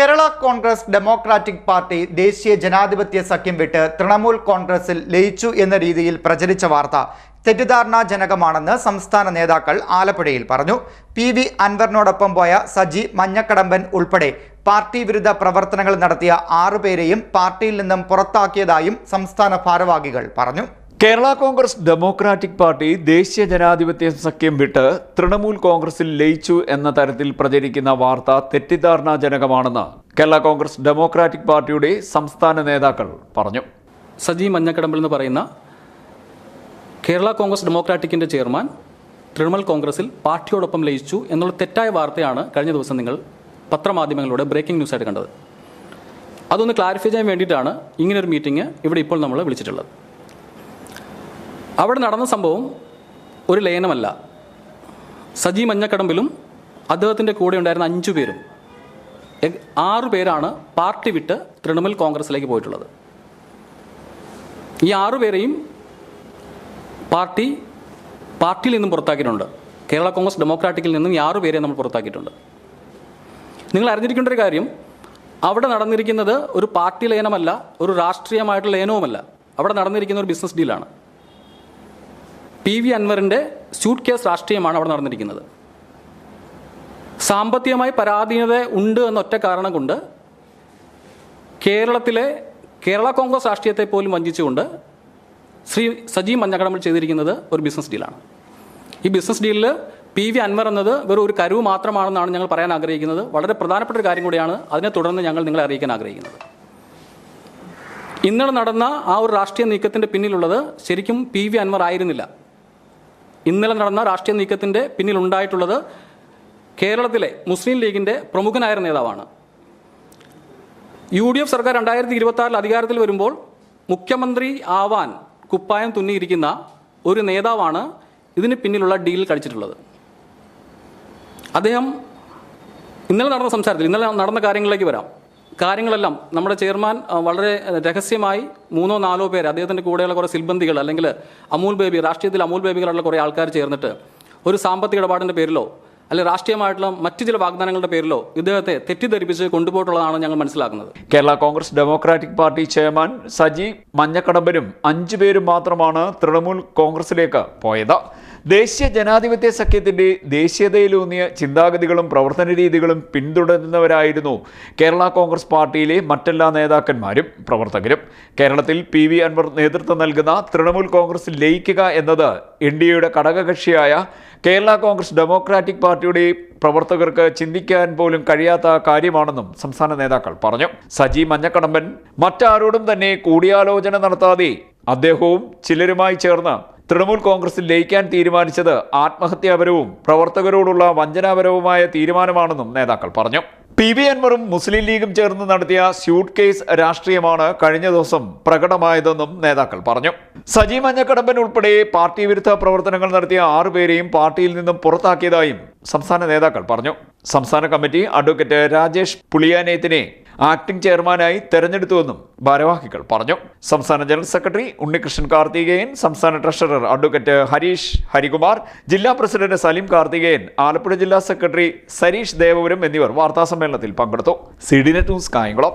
Kerala Congress democratic party ദേശീയ ജനാധിപത്യ സഖ്യം വിട്ട് തൃണമൂൽ കോൺഗ്രസിൽ ലയിച്ചു എന്ന രീതിയിൽ പ്രചരിച്ച വാർത്ത തെറ്റിദ്ധാരണാജനകമാണെന്ന് സംസ്ഥാന നേതാക്കൾ ആലപ്പുഴയിൽ പറഞ്ഞു. പി വി അൻവറിനോടൊപ്പം പോയ സജി മഞ്ഞക്കടമ്പൻ ഉൾപ്പെടെ പാർട്ടി വിരുദ്ധ പ്രവർത്തനങ്ങൾ നടത്തിയ ആറുപേരെയും പാർട്ടിയിൽ നിന്നും പുറത്താക്കിയതായും സംസ്ഥാന ഭാരവാഹികൾ പറഞ്ഞു. കേരള കോൺഗ്രസ് ഡെമോക്രാറ്റിക് പാർട്ടി ദേശീയ ജനാധിപത്യ സഖ്യം വിട്ട് തൃണമൂൽ കോൺഗ്രസിൽ ലയിച്ചു എന്ന തരത്തിൽ പ്രചരിക്കുന്ന വാർത്ത തെറ്റിദ്ധാരണാജനകമാണെന്ന് കേരള കോൺഗ്രസ് ഡെമോക്രാറ്റിക് പാർട്ടിയുടെ സംസ്ഥാന നേതാക്കൾ പറഞ്ഞു. സജി മഞ്ഞക്കടമ്പിൽ എന്ന് പറയുന്ന കേരള കോൺഗ്രസ് ഡെമോക്രാറ്റിക്കിന്റെ ചെയർമാൻ തൃണമൂൽ കോൺഗ്രസിൽ പാർട്ടിയോടൊപ്പം ലയിച്ചു എന്നുള്ള തെറ്റായ വാർത്തയാണ് കഴിഞ്ഞ ദിവസം നിങ്ങൾ പത്രമാധ്യമങ്ങളിലൂടെ ബ്രേക്കിംഗ് ന്യൂസ് ന്യൂസായിട്ട് കണ്ടത്. അതൊന്ന് ക്ലാരിഫൈ ചെയ്യാൻ വേണ്ടിയിട്ടാണ് ഇങ്ങനൊരു മീറ്റിംഗ് ഇവിടെ ഇപ്പോൾ നമ്മൾ വിളിച്ചിട്ടുള്ളത്. അവിടെ നടന്ന സംഭവം ഒരു ലയനമല്ല സജി മഞ്ഞക്കടമ്പിലും അദ്ദേഹത്തിന്റെ കൂടെ ഉണ്ടായിരുന്ന അഞ്ചു പേരും. ആറു പേരാണ് പാർട്ടി വിട്ട് തൃണമൂൽ കോൺഗ്രസിലേക്ക് പോയിട്ടുള്ളത്. ഈ ആറു പേരെയും പാർട്ടി പാർട്ടിയിൽ നിന്നും പുറത്താക്കിയിട്ടുണ്ട്. കേരള കോൺഗ്രസ് ഡെമോക്രാറ്റിക്കിൽ നിന്നും ഈ ആറു പേരെ നമ്മൾ പുറത്താക്കിയിട്ടുണ്ട്. നിങ്ങൾ അറിഞ്ഞിരിക്കേണ്ട ഒരു കാര്യം അവിടെ നടന്നിരിക്കുന്നത് ഒരു പാർട്ടി ലയനമല്ല ഒരു രാഷ്ട്രീയമായിട്ടുള്ള ലയനവുമല്ല അവിടെ നടന്നിരിക്കുന്ന ഒരു ബിസിനസ് ഡീലാണ് പി വി അൻവറിന്റെ സ്യൂട്ട് കേസ് രാഷ്ട്രീയമാണ് അവിടെ നടന്നിരിക്കുന്നത്. സാമ്പത്തികമായി പരാധീനത ഉണ്ട് എന്നൊറ്റ കാരണം കൊണ്ട് കേരളത്തിലെ കേരള കോൺഗ്രസ് രാഷ്ട്രീയത്തെ പോലും വഞ്ചിച്ചുകൊണ്ട് ശ്രീ സജീവ് മഞ്ഞക്കടമ്പിൽ ചെയ്തിരിക്കുന്നത് ഒരു ബിസിനസ് ഡീലാണ് ഈ ബിസിനസ് ഡീലിൽ പി വി അൻവർ എന്നത് വെറും ഒരു കരുവ് മാത്രമാണെന്നാണ് ഞങ്ങൾ പറയാൻ ആഗ്രഹിക്കുന്നത്. വളരെ പ്രധാനപ്പെട്ട ഒരു കാര്യം കൂടിയാണ് അതിനെ തുടർന്ന് ഞങ്ങൾ നിങ്ങളെ അറിയിക്കാൻ ആഗ്രഹിക്കുന്നത്. ഇന്നലെ നടന്ന ആ ഒരു രാഷ്ട്രീയ നീക്കത്തിന്റെ പിന്നിലുള്ളത് ശരിക്കും പി വി അൻവർ ആയിരുന്നില്ല. ഇന്നലെ നടന്ന രാഷ്ട്രീയ നീക്കത്തിന്റെ പിന്നിലുണ്ടായിട്ടുള്ളത് കേരളത്തിലെ മുസ്ലിം ലീഗിന്റെ പ്രമുഖനായ നേതാവാണ്. യു ഡി എഫ് സർക്കാർ രണ്ടായിരത്തി ഇരുപത്തി അധികാരത്തിൽ വരുമ്പോൾ മുഖ്യമന്ത്രി ആവാൻ കുപ്പായം തുന്നിയിരിക്കുന്ന ഒരു നേതാവാണ് ഇതിന് പിന്നിലുള്ള ഡീൽ കഴിച്ചിട്ടുള്ളത്. അദ്ദേഹം ഇന്നലെ നടന്ന സംസാരത്തിൽ ഇന്നലെ നടന്ന കാര്യങ്ങളിലേക്ക് വരാം. കാര്യങ്ങളെല്ലാം നമ്മുടെ ചെയർമാൻ വളരെ രഹസ്യമായി മൂന്നോ നാലോ പേര് അദ്ദേഹത്തിന്റെ കൂടെയുള്ള കുറേ സിൽബന്ധികൾ അല്ലെങ്കിൽ അമൂൽ ബേബി രാഷ്ട്രീയത്തിൽ അമൂൽ ബേബികളുള്ള കുറേ ആൾക്കാർ ചേർന്നിട്ട് ഒരു സാമ്പത്തിക ഇടപാടിന്റെ പേരിലോ അല്ലെങ്കിൽ രാഷ്ട്രീയമായിട്ടുള്ള മറ്റു ചില വാഗ്ദാനങ്ങളുടെ പേരിലോ ഇദ്ദേഹത്തെ തെറ്റിദ്ധരിപ്പിച്ച് കൊണ്ടുപോയിട്ടുള്ളതാണ് ഞങ്ങൾ മനസ്സിലാക്കുന്നത്. Kerala Congress democratic party chairman Saji മഞ്ഞക്കടമ്പനും അഞ്ചു പേരും മാത്രമാണ് തൃണമൂൽ കോൺഗ്രസിലേക്ക് പോയത്. ദേശീയ ജനാധിപത്യ സഖ്യത്തിന്റെ ദേശീയതയിലൂന്നിയ ചിന്താഗതികളും പ്രവർത്തന രീതികളും പിന്തുടരുന്നവരായിരുന്നു കേരള കോൺഗ്രസ് പാർട്ടിയിലെ മറ്റെല്ലാ നേതാക്കന്മാരും പ്രവർത്തകരും. കേരളത്തിൽ പി വി അൻവർ നേതൃത്വം നൽകുന്ന തൃണമൂൽ കോൺഗ്രസ് ലയിക്കുക എന്നത് എൻ ഡി എയുടെ ഘടകകക്ഷിയായ കേരള കോൺഗ്രസ് ഡെമോക്രാറ്റിക് പാർട്ടിയുടെ പ്രവർത്തകർക്ക് ചിന്തിക്കാൻ പോലും കഴിയാത്ത കാര്യമാണെന്നും സംസ്ഥാന നേതാക്കൾ പറഞ്ഞു. സജി മഞ്ഞക്കടമ്പൻ മറ്റാരോടും തന്നെ കൂടിയാലോചന നടത്താതെ അദ്ദേഹവും ചിലരുമായി ചേർന്ന് തൃണമൂൽ കോൺഗ്രസിൽ ലയിക്കാൻ തീരുമാനിച്ചത് ആത്മഹത്യാപരവും പ്രവർത്തകരോടുള്ള വഞ്ചനാപരവുമായ തീരുമാനമാണെന്നും നേതാക്കൾ പറഞ്ഞു. പി വി അൻവറും മുസ്ലിം ലീഗും ചേർന്ന് നടത്തിയ സ്യൂട്ട് കേസ് രാഷ്ട്രീയമാണ് കഴിഞ്ഞ ദിവസം പ്രകടമായതെന്നും നേതാക്കൾ പറഞ്ഞു. സജി മഞ്ഞക്കടമ്പൻ ഉൾപ്പെടെ പാർട്ടി വിരുദ്ധ പ്രവർത്തനങ്ങൾ നടത്തിയ ആറുപേരെയും പാർട്ടിയിൽ നിന്നും പുറത്താക്കിയതായും സംസ്ഥാന നേതാക്കൾ പറഞ്ഞു. സംസ്ഥാന കമ്മിറ്റി അഡ്വക്കേറ്റ് രാജേഷ് പുളിയാനേത്തിനെ ആക്ടിംഗ് ചെയർമാനായി തെരഞ്ഞെടുത്തുവെന്നും ഭാരവാഹികൾ പറഞ്ഞു. സംസ്ഥാന ജനറൽ സെക്രട്ടറി ഉണ്ണികൃഷ്ണൻ കാർത്തികേയൻ സംസ്ഥാന ട്രഷറർ അഡ്വക്കേറ്റ് ഹരീഷ് ഹരികുമാർ ജില്ലാ പ്രസിഡന്റ് സലീം കാർത്തികേയൻ ആലപ്പുഴ ജില്ലാ സെക്രട്ടറി സരീഷ് ദേവപുരം എന്നിവർ വാർത്താസമ്മേളനത്തിൽ പങ്കെടുത്തു. സിഡിനെ ന്യൂസ് കായംകുളം.